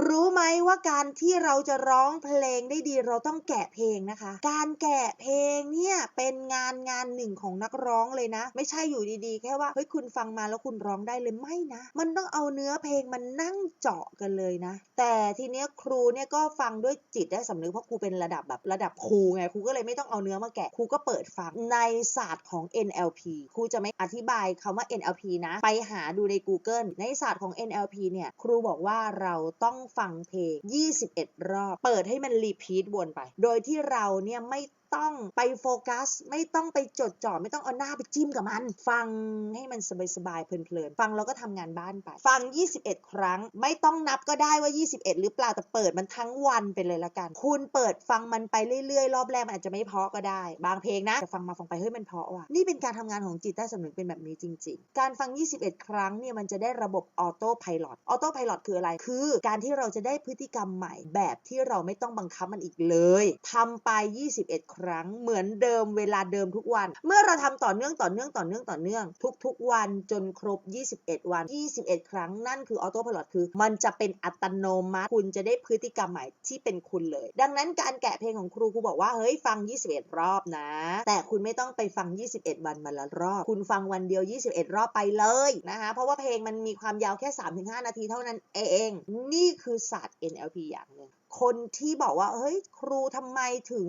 รู้ไหมว่าการที่เราจะร้องเพลงได้ดีเราต้องแกะเพลงนะคะ การแกะเพลงเนี่ยเป็นงานงานหนึ่งของนักร้องเลยนะ ไม่ใช่อยู่ดีๆ แค่ว่าเฮ้ยคุณฟังมาแล้วคุณร้องได้เลยไม่นะ มันต้องเอาเนื้อเพลงมันนั่งเจาะกันเลยนะ แต่ทีเนี้ยครูเนี่ยก็ฟังด้วยจิตได้สำนึกเพราะครูเป็นระดับแบบระดับครูไงครูก็เลยไม่ต้องเอาเนื้อมาแกะครูก็เปิดฟังในศาสตร์ของ NLP ครูจะไม่อธิบายคำว่า NLP นะ ไปหาดูใน Google ในศาสตร์ของ NLP เนี่ยครูบอกว่าเราต้องฟังเพลง 21 รอบ เปิดให้มันรีพีทวนไป โดยที่เราเนี่ยไม่ ต้องไปโฟกัส ไม่ต้องไปจดจ่อไม่ต้องเอาหน้าไปจิ้มกับมัน ฟังให้มันสบายๆเพลินๆฟังแล้วก็ทำงานบ้านไป ฟัง 21 ครั้ง ไม่ต้องนับก็ได้ว่า 21 หรือเปล่าแต่เปิดมันทั้งวันไปเลยละกัน คุณเปิดฟังมันไปเรื่อยๆ รอบแรกมันอาจจะไม่เพาะก็ได้ บางเพลงนะแต่ฟังมาฟังไปเฮ้ยมันเพาะว่ะนี่เป็นการทำงานของจิตใต้สำนึกเป็นแบบนี้จริง ๆ การฟัง 21 ครั้งเนี่ยมันจะได้ระบบออโต้พายโออโต้พายโคืออะไร คือการที่เราจะได้พฤติกรรมใหม่แบบที่เราไม่ต้องบังคับมันอีกเลยทำไป 21 ครั้งเหมือนเดิมเวลาเดิมทุกวัน เมื่อเราทำต่อเนื่องต่อเนื่องต่อเนื่องต่อเนื่อง ทุกๆวันจนครบ 21 วัน 21 ครั้งนั่นคือออโต้พายโคือ มันจะเป็นอัตโนมัติ คุณจะได้พฤติกรรมใหม่ที่เป็นคุณเลย ดังนั้นการแกะเพลงของครูครูบอกว่าเฮ้ยฟัง 21 รอบนะ แต่คุณไม่ต้องไปฟัง 21 วันมาละรอบ คุณฟังวันเดียว 21 รอบไปเลยนะคะเพราะว่าเพลงมันมีความยาวแค่ 3-5 นาทีเท่านั้นเอง นี่คือศาสตร์ NLP อย่างหนึ่ง คนที่บอกว่า เฮ้ย ครูทำไมถึง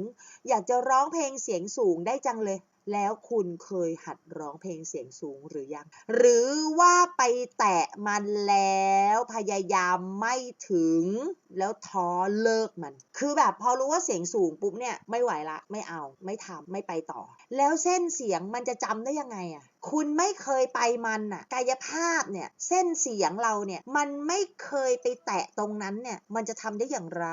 อยากจะร้องเพลงเสียงสูงได้จังเลย แล้วคุณเคยหัดร้องเพลงเสียงสูงหรือยัง หรือว่าไปแตะมันแล้วพยายามไม่ถึง แล้วท้อเลิกมัน คือแบบพอรู้ว่าเสียงสูงปุ๊บเนี่ยไม่ไหวละ ไม่เอา ไม่ทำไม่ไปต่อ แล้วเส้นเสียงมันจะจำได้ยังไงอะ คุณไม่เคยไปมันน่ะ กายภาพเนี่ย เส้นเสียงเราเนี่ย มันไม่เคยไปแตะตรงนั้นเนี่ย มันจะทำได้อย่างไร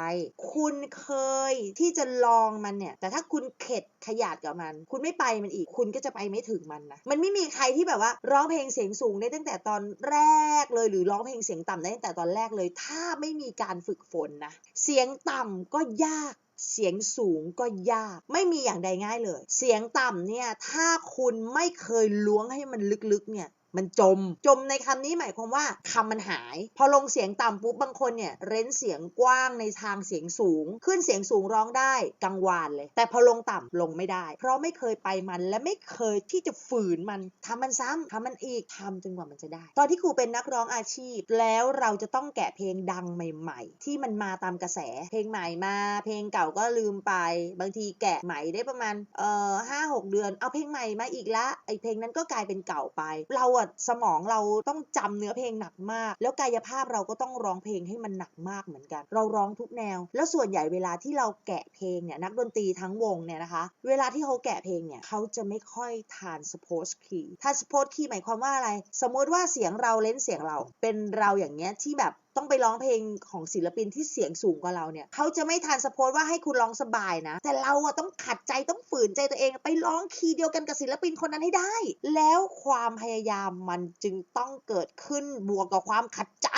คุณเคยที่จะลองมันเนี่ย แต่ถ้าคุณเข็ดขยาดกับมัน คุณไม่ไปมันอีก คุณก็จะไปไม่ถึงมันนะ มันไม่มีใครที่แบบว่าร้องเพลงเสียงสูงได้ตั้งแต่ตอนแรกเลย หรือร้องเพลงเสียงต่ำได้ตั้งแต่ตอนแรกเลย ถ้าไม่มีการฝึกฝนนะ เสียงต่ำก็ยาก เสียงสูงก็ยาก ไม่มีอย่างใดง่ายเลย เสียงต่ำเนี่ย ถ้าคุณไม่เคยล้วงให้มันลึกๆเนี่ย มันจม จมในคำนี้หมายความว่าคำมันหาย พอลงเสียงต่ำปุ๊บบางคนเนี่ยเร้นเสียงกว้างในทางเสียงสูง ขึ้นเสียงสูงร้องได้กังวานเลย แต่พอลงต่ำลงไม่ได้ เพราะไม่เคยไปมันและไม่เคยที่จะฝืนมันทำมันซ้ำทำมันอีกทำจนกว่ามันจะได้ ตอนที่ครูเป็นนักร้องอาชีพ แล้วเราจะต้องแกะเพลงดังใหม่ ๆ ที่มันมาตามกระแส เพลงใหม่มา เพลงเก่าก็ลืมไป บางทีแกะใหม่ได้ประมาณเอ่อห้าหกเดือน เอาเพลงใหม่มาอีกละไอเพลงนั้นก็กลายเป็นเก่าไป เราอะสมองเราต้องจำเนื้อเพลงหนักมาก แล้วกายภาพเราก็ต้องร้องเพลงให้มันหนักมากเหมือนกัน เราร้องทุกแนว แล้วส่วนใหญ่เวลาที่เราแกะเพลงเนี่ยนักดนตรีทั้งวงเนี่ยนะคะ เวลาที่เขาแกะเพลงเนี่ยเขาจะไม่ค่อยทานสปอสคีย์ทานสปอสคีย์หมายความว่าอะไร สมมติว่าเสียงเราเล่นเสียงเราเป็นเราอย่างเงี้ยที่แบบ ต้องไปร้องเพลงของศิลปินที่เสียงสูงกว่าเราเนี่ยเขาจะไม่ทานสปอร์ตว่าให้คุณร้องสบายนะ แต่เราอะต้องขัดใจต้องฝืนใจตัวเอง ไปร้องคีย์เดียวกันกับศิลปินคนนั้นให้ได้ แล้วความพยายามมันจึงต้องเกิดขึ้นบวกกับความขัดใจ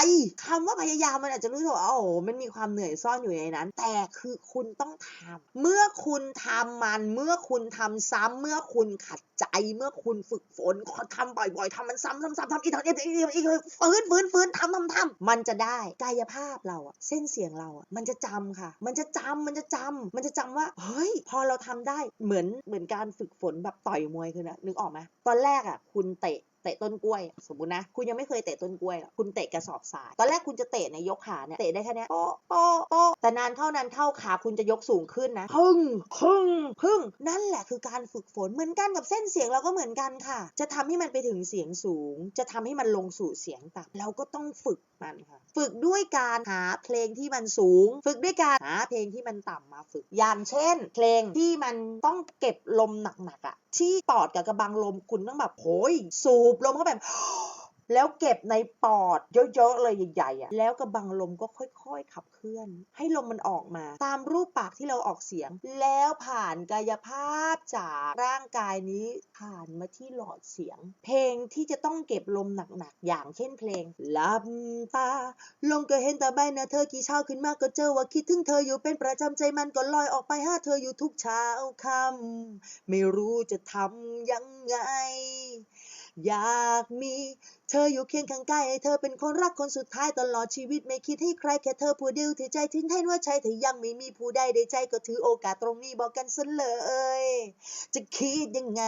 คำว่าพยายามมันอาจจะรู้สึกว่าโอ้โหมันมีความเหนื่อยซ่อนอยู่ในนั้น แต่คือคุณต้องทำเมื่อคุณทำมันเมื่อคุณทำซ้ำเมื่อคุณขัดใจเมื่อคุณฝึกฝนทำบ่อยๆทำมันซ้ำซ้ำซ้ำทำอีกทำอีกอีกอีกอีกฟื้นฟื้นฟื้นทำทำทำมันจะได้กายภาพเราอะเส้นเสียงเราอะมันจะจำค่ะ มันจะจำมันจะจำมันจะจำว่าเฮ้ย พอเราทำได้เหมือนเหมือนการฝึกฝนแบบต่อยมวยคือนะนึกออกไหมตอนแรกอะคุณเตะ เตะต้นกล้วย สมมตินะ คุณยังไม่เคยเตะต้นกล้วยหรอกคุณเตะกระสอบทราย ตอนแรกคุณจะเตะในยยกขาเนี่ย เตะได้แค่เนี้ยโป๊ะโป๊ะโป๊ะแต่นานเข้านานเข้าขาคุณจะยกสูงขึ้นนะ พึ่งพึ่งพึ่ง นั่นแหละคือการฝึกฝน เหมือนกันกับเส้นเสียงเราก็เหมือนกันค่ะ จะทำให้มันไปถึงเสียงสูง จะทำให้มันลงสู่เสียงต่ำเราก็ต้องฝึกมันค่ะ ฝึกด้วยการหาเพลงที่มันสูง ฝึกด้วยการหาเพลงที่มันต่ำมาฝึก อย่างเช่น เพลงที่มันต้องเก็บลมหนักๆอะ ที่ปอดกับกระบังลมคุณต้องแบบโหยสูบลมเข้าแบบ แล้วเก็บในปอดเยอะๆเลยใหญ่ๆอะแล้วกระบังลมก็ค่อยๆ ขับเคลื่อน ให้ลมมันออกมา ตามรูปปากที่เราออกเสียง แล้วผ่านกายภาพจากร่างกายนี้ผ่านมาที่หลอดเสียง เพลงที่จะต้องเก็บลมหนักๆอย่างเช่นเพลงลับตาลงก็เห็นแต่ใบหน้าเธอกี่เช้าขึ้นมาก็เจอว่าคิดถึงเธออยู่เป็นประจำใจมันก็ลอยออกไปหาเธออยู่ทุกเช้าค่ำไม่รู้จะทำยังไง อยากมี เธออยู่เคียงข้างกายให้เธอเป็นคนรักคนสุดท้ายตลอดชีวิตไม่คิดให้ใครแค่เธอผู้เดียวที่ใจถึงเห็นว่าใช่เธอยังไม่มีผู้ใดได้ใจก็ถือโอกาสตรงนี้บอกกันซะเลย จะคิดยังไง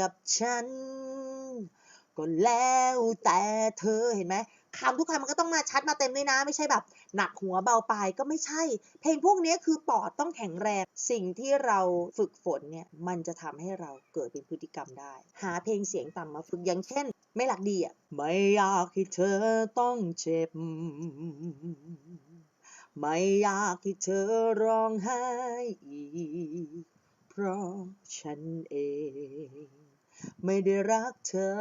กับฉัน ก็แล้วแต่เธอเห็นไหม คำทุกคำมันก็ต้องมาชัดมาเต็มด้วยนะ ไม่ใช่แบบ หนักหัวเบาปลายก็ไม่ใช่ เพลงพวกนี้คือปอดต้องแข็งแรง สิ่งที่เราฝึกฝนเนี่ยมันจะทำให้เราเกิดเป็นพฤติกรรมได้ หาเพลงเสียงต่ำมาฝึกอย่างเช่น ไม่หลักดีอะไม่อยากให้เธอต้องเจ็บ ไม่อยากให้เธอร้องไห้อีกเพราะฉันเอง ไม่ได้รักเธอ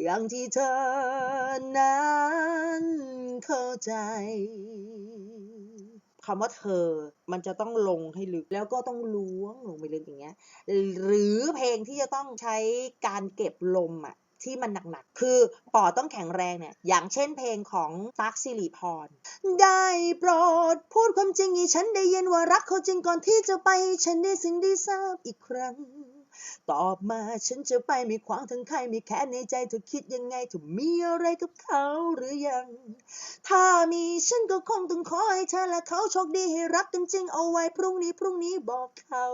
อย่างที่เธอนั้นเข้าใจคำว่าเธอ มันจะต้องลงให้ลึก แล้วก็ต้องล้วงลงไปลึกอย่างเงี้ย หรือเพลงที่จะต้องใช้การเก็บลมอะที่มันหนักๆ คือปอดต้องแข็งแรงเนี่ย อย่างเช่นเพลงของตั๊กสิริพร ได้โปรดพูดความจริงให้ฉันได้ยินว่ารักเขาจริงก่อนที่จะไป ฉันได้สิ่งได้ทราบอีกครั้ง ตอบมาฉันจะไปไม่ขวางทั้งใครไม่แค่ในใจเธอคิดยังไงเธอมีอะไรกับเขาหรือยัง ถ้ามีฉันก็คงต้องขอให้เธอและเขาโชคดีให้รักกันจริงเอาไว้พรุ่งนี้พรุ่งนี้บอกเขา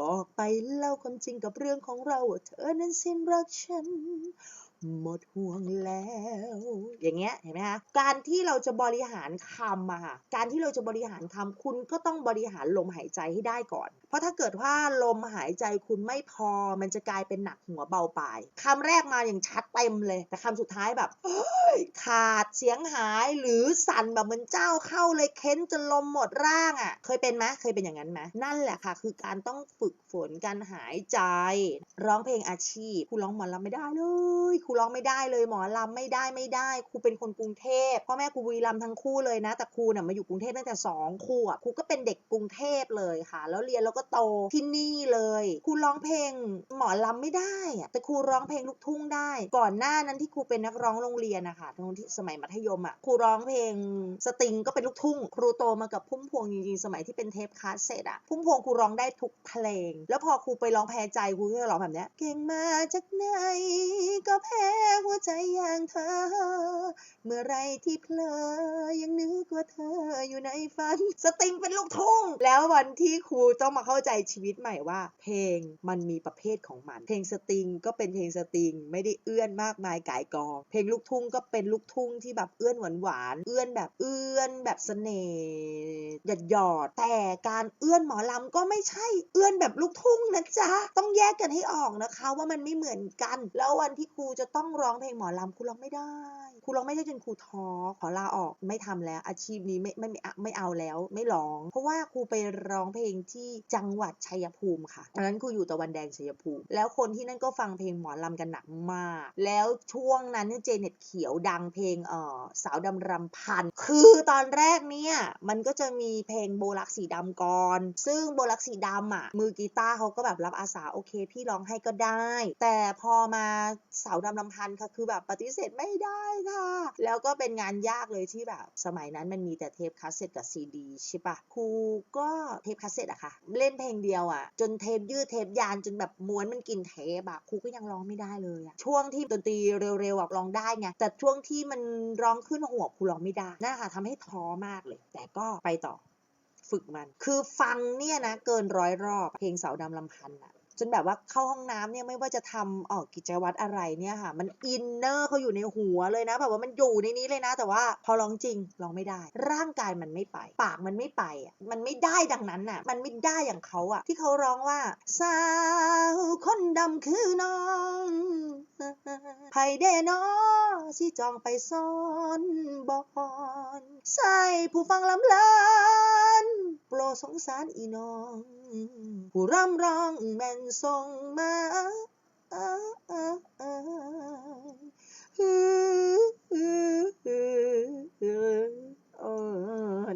บอกไปเล่าความจริงกับเรื่องของเราว่าเธอนั้นสิ้นรักฉัน หมดห่วงแล้ว อย่างเงี้ยเห็นไหมคะการที่เราจะบริหารคำอะค่ะการที่เราจะบริหารคำคุณก็ต้องบริหารลมหายใจให้ได้ก่อน เพราะถ้าเกิดว่าลมหายใจคุณไม่พอ มันจะกลายเป็นหนักหัวเบาปลายคำแรกมาอย่างชัดเต็มเลย แต่คำสุดท้ายแบบขาดเสียงหายหรือสั่นแบบเหมือนเจ้าเข้าเลยเค้นจนลมหมดร่างอะเคยเป็นไหมเคยเป็นอย่างนั้นไหมนั่นแหละค่ะ คือการต้องฝึกฝนการหายใจ ร้องเพลงอาชีพครูร้องหมอลำไม่ได้เลยรูร้องไม่ได้เลยหมอลำไม่ได้ไม่ได้ครูเป็นคนกรุงเทพพ่อแม่ครูบุรีรัมย์ทั้งคู่เลยนะแต่ครูน่ะมาอยู่กรุงเทพตั้งแต่สองขวบครูก็เป็นเด็กกรุงเทพเลยค่ะ แล้วเรียนแล้วก็โตที่นี่เลยครูร้องเพลงหมอลำไม่ได้อะแต่ครูร้องเพลงลูกทุ่งได้ ก่อนหน้านั้นที่ครูเป็นนักร้องโรงเรียนนะคะตอนที่สมัยมัธยมอะครูร้องเพลงสตริงก็เป็นลูกทุ่ง ครูโตมากับพุ่มพวงจริงๆสมัยที่เป็นเทปคาสเซ็ตอะพุ่มพวงครูร้องได้ทุกเพลง แล้วพอครูไปร้องแพ้ใจครูก็จะร้องแบบเนี้ยเก่งมาจากไหนก็แพ้หัวใจอย่างเธอ เมื่อไรที่เพลอยังนึกว่าเธออยู่ในฝัน สตริงเป็นลูกทุ่ง แล้ววันที่ครูต้องมาเข้าใจชีวิตใหม่ว่า เพลงมันมีประเภทของมัน เพลงสตริงก็เป็นเพลงสตริงไม่ได้เอื้อนมากมายก่ายกอง เพลงลูกทุ่งก็เป็นลูกทุ่งที่แบบเอื้อนหวานหวานเอื้อนแบบเอื้อนแบบเสน่ห์หยดหยอดแต่การเอื้อนหมอลำก็ไม่ใช่เอื้อนแบบลูกทุ่งนะจ๊ะต้องแยกกันให้ออกนะคะว่ามันไม่เหมือนกัน แล้ววันที่ครูจะต้องร้องเพลงหมอลำครูร้องไม่ได้ครูร้องไม่ได้จนครูท้อขอลาออกไม่ทำแล้ว อาชีพนี้ไม่ไม่ไม่เอาไม่เอาแล้ว ไม่ร้อง เพราะว่าครูไปร้องเพลงที่จังหวัดชัยภูมิค่ะตอนนั้นครูอยู่ตะวันแดงชัยภูมิ แล้วคนที่นั่นก็ฟังเพลงหมอลำกันหนักมาก แล้วช่วงนั้นเจเน็ตเขียวดังเพลงเอ่อสาวดำรำพัน คือตอนแรกเนี่ยมันก็จะมีเพลงโบลักสีดำก่อน ซึ่งโบลักสีดำอะมือกีตาร์เขาก็แบบรับอาสาโอเค พี่ร้องให้ก็ได้ แต่พอมาสาวดำรำพันธ์ค่ะคือแบบปฏิเสธไม่ได้ค่ะ แล้วก็เป็นงานยากเลยที่แบบสมัยนั้นมันมีแต่เทปคาสเซ็ตกับซีดีใช่ปะครูก็เทปคาสเซ็ตอะค่ะ เล่นเพลงเดียวอะจนเทปยืดเทปยานจนแบบม้วนมันกินเทปอะครูก็ยังร้องไม่ได้เลยอะช่วงที่ดนตรีเร็วๆอะร้องได้ไงแต่ช่วงที่มันร้องขึ้นหัวครูร้องไม่ได้นั่นค่ะทำให้ท้อมากเลย แต่ก็ไปต่อฝึกมัน คือฟังเนี่ยนะเกินร้อยรอบ เพลงเสาดำลำพันธ์อะ จนแบบว่าเข้าห้องน้ำเนี่ยไม่ว่าจะทำเออกกิจวัตรอะไรเนี่ยค่ะ มันอินเนอร์เขาอยู่ในหัวเลยนะแบบว่ามันอยู่ในนี้เลยนะ แต่ว่าพอร้องจริงร้องไม่ได้ ร่างกายมันไม่ไป ปากมันไม่ไปอะมันไม่ได้ดังนั้นอะ มันไม่ได้อย่างเขาอะ ที่เขาร้องว่า สาวคนดำคือน้องไผเดนอสิจองไปซ้อนบอนใส่ผู้ฟังลำเลิน โปรสงสารอีน้องผู้ร่ำร้องแม่นส่งมาเออ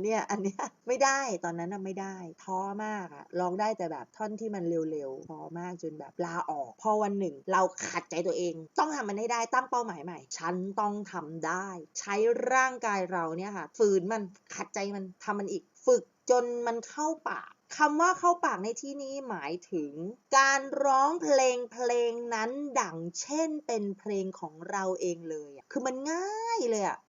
เนี่ย อันเนี้ยไม่ได้ตอนนั้นน่ะไม่ได้ ท้อมากอะร้องได้แต่แบบท่อนที่มันเร็วๆท้อมากจนแบบลาออก พอวันหนึ่ง เราขัดใจตัวเอง ต้องทำมันให้ได้ตั้งเป้าหมายใหม่ ฉันต้องทำได้ ใช้ร่างกายเราเนี่ยค่ะ ฝืนมันขัดใจมันทำมันอีกฝึกจนมันเข้าปากคำว่าเข้าปากในที่นี้หมายถึง การร้องเพลงเพลงนั้นดังเช่นเป็นเพลงของเราเองเลย คือมันง่ายเลยอะ